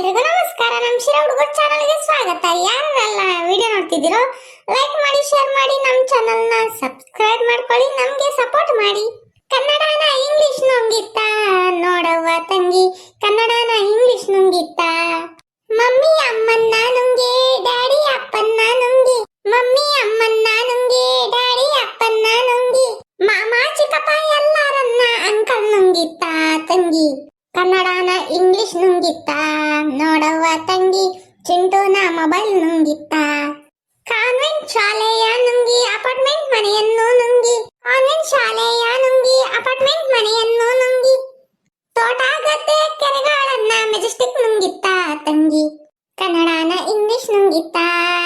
ಎಲ್ರಿಗೂ ನಮಸ್ಕಾರ. ನಮ್ಮ ಶಿರ ಹುಡುಗರ ಚಾನಲ್ಗೆ ಸ್ವಾಗತ. ಯಾರೆಲ್ಲ ವಿಡಿಯೋ ನೋಡ್ತಿದ್ದೀರೋ ಲೈಕ್ ಮಾಡಿ ಶೇರ್ ಮಾಡಿ ನಮ್ಮ ಚಾನಲ್ನ ಸಬ್ಸ್ಕ್ರೈಬ್ ಮಾಡ್ಕೊಳ್ಳಿ, ನಮಗೆ ಸಪೋರ್ಟ್ ಮಾಡಿ. ಕನ್ನಡನ ಇಂಗ್ಲಿಷ್ ನುಂಗಿತ್ತ ನೋಡವ್ವ ತಂಗಿ. ಕನ್ನಡನ ಇಂಗ್ಲಿಷ್ ನುಂಗಿತ್ತ. ಮಮ್ಮಿ ಅಮ್ಮನ್ನ ನುಂಗೆ, ಡ್ಯಾಡಿ ಅಪ್ಪನ್ನ ನುಂಗಿ. ಮಮ್ಮಿ ಅಮ್ಮನ್ನ ನುಂಗೆ, ಡ್ಯಾಡಿ ಅಪ್ಪನ್ನ ನುಂಗಿ. ಮಾಮ, ಚಿಕ್ಕಪ್ಪ ಎಲ್ಲರನ್ನ ಅಂಕಲ್ ನುಂಗಿತ್ತ ತಂಗಿ. ಕನ್ನಡನ ಇಂಗ್ಲಿಷ್ ಶಾಲೆಯ ನುಂಗಿ, ಅಪಾರ್ಟ್ಮೆಂಟ್ ಮನೆಯನ್ನು ನುಂಗಿ. ಆನ್ಲೈನ್ ಶಾಲೆಯ ನುಂಗಿ, ಅಪಾರ್ಟ್ಮೆಂಟ್ ಮನೆಯನ್ನು ನುಂಗಿ. ತೋಟ, ಗದ್ದೆ, ಕೆರೆಗಳನ್ನ ಮೆಜೆಸ್ಟಿಕ್ ನುಂಗಿತ್ತ ತಂಗಿ. ಕನ್ನಡನ ಇಂಗ್ಲಿಷ್ ನುಂಗಿತ್ತ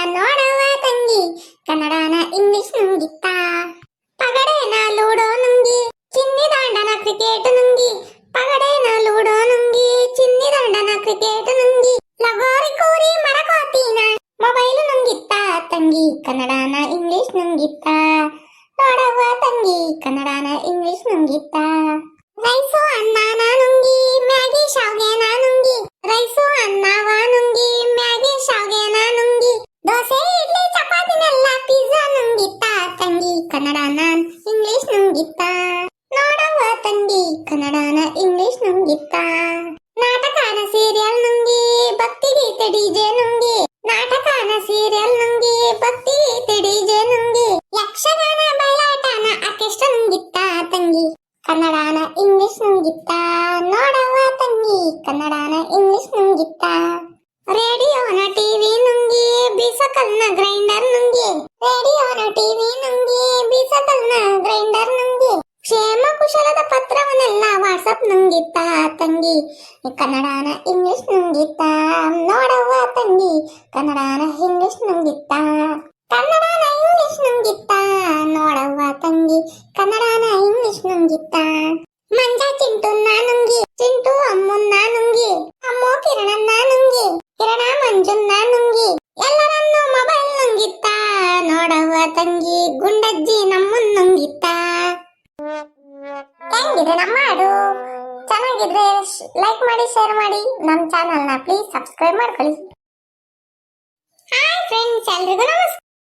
ನೋಡವ ತಂಗಿ. ಕನ್ನಡನ ಇಂಗ್ಲಿಷ್ ನುಂಗಿತ್ತ ಕನ್ನಡನ ಇಂಗ್ಲಿಷ್ ನುಂಗಿತ್ತ? ನೋಡವ್ವ ತಂಗಿ, ಕನ್ನಡನ ಇಂಗ್ಲಿಷ್ ನುಂಗಿತ್ತ? ರೈಸು ಅನ್ನನ ನುಂಗಿ, ಮ್ಯಾಗಿ ಶಾವ್ಗೆನ ನುಂಗಿ. ರೈಸು ಅನ್ನವ ನುಂಗಿ, ಮ್ಯಾಗಿ ಶಾವ್ಗೆನ ನುಂಗಿ. ದೋಸೆ, ಇಡ್ಲಿ, ಚಪಾತಿನೆಲ್ಲ ಪಿಜ್ಜಾ ನುಂಗಿತ್ತ? ತಂಗಿ, ಕನ್ನಡನ ಇಂಗ್ಲಿಷ್ ನುಂಗಿತ್ತ? ನೋಡವ್ವ ತಂಗಿ, ಕನ್ನಡನ ಇಂಗ್ಲಿಷ್ ನುಂಗಿತ್ತ? ನಾಟಕನ ಸೀರಿಯಲ್ ನುಂಗಿ ಭಕ್ತಿ ಗೀತೆ ಡಿಜೆ ನುಂಗಿ. ಕನ್ನಡನ ಇಂಗ್ಲಿಷ್ ನುಂಗಿತ್ತ. ನೋಡವ್ವ ತಂಗಿ, ಕನ್ನಡಾನ ಇಂಗ್ಲಿಷ್ ನುಂಗಿತ್ತ. ರೇಡಿಯೋನ ಟಿವಿ ನುಂಗಿ ಬೀಸಕಲ್ನ ಗ್ರೈಂಡರ್ ನುಂಗಿ. ರೇಡಿಯೋನ ಟಿವಿ ನುಂಗಿ ಬೀಸಕಲ್ನ ಗ್ರೈಂಡರ್ ನುಂಗಿ. ಕ್ಷೇಮ ಕುಶಲದ ಪತ್ರವನ್ನೆಲ್ಲ ವಾಟ್ಸಪ್ ನುಂಗಿತ್ತ ತಂಗಿ. ಕನ್ನಡಾನ ಇಂಗ್ಲಿಷ್ ನುಂಗಿತ್ತ. ನೋಡವ್ವ ತಂಗಿ, ಕನ್ನಡಾನ ಇಂಗ್ಲಿಷ್ ನುಂಗಿತ್ತ. ಕನ್ನಡನ ಚಿಂಟು ಕಿರಣ ಮಂಜುನ್ನ ನುಂಗಿ ಎಲ್ಲರನ್ನು ಮೊಬೈಲ್ ನುಂಗಿತ್ತ, ನೋಡವ್ವ ತಂಗಿ ಗುಂಡಜ್ಜಿ ನಮ್ಮನ್ನ ನುಂಗಿತ್ತ. ಹೆಂಗಿದೆ ನಮ್ಮ ಲೈಕ್ ಮಾಡಿ ಶೇರ್ ಮಾಡಿ. ನಮ್ಮ ಚಾನಲ್ನ ಪ್ಲೀಸ್ ಸಬ್ಸ್ಕ್ರೈಬ್ ಮಾಡ್ಕೊಳ್ಳಿ. ಹಾಯ್ ಫ್ರೆಂಡ್ಸ್ ಎಲ್ರಿಗೂ ನಮಸ್ಕಾರ.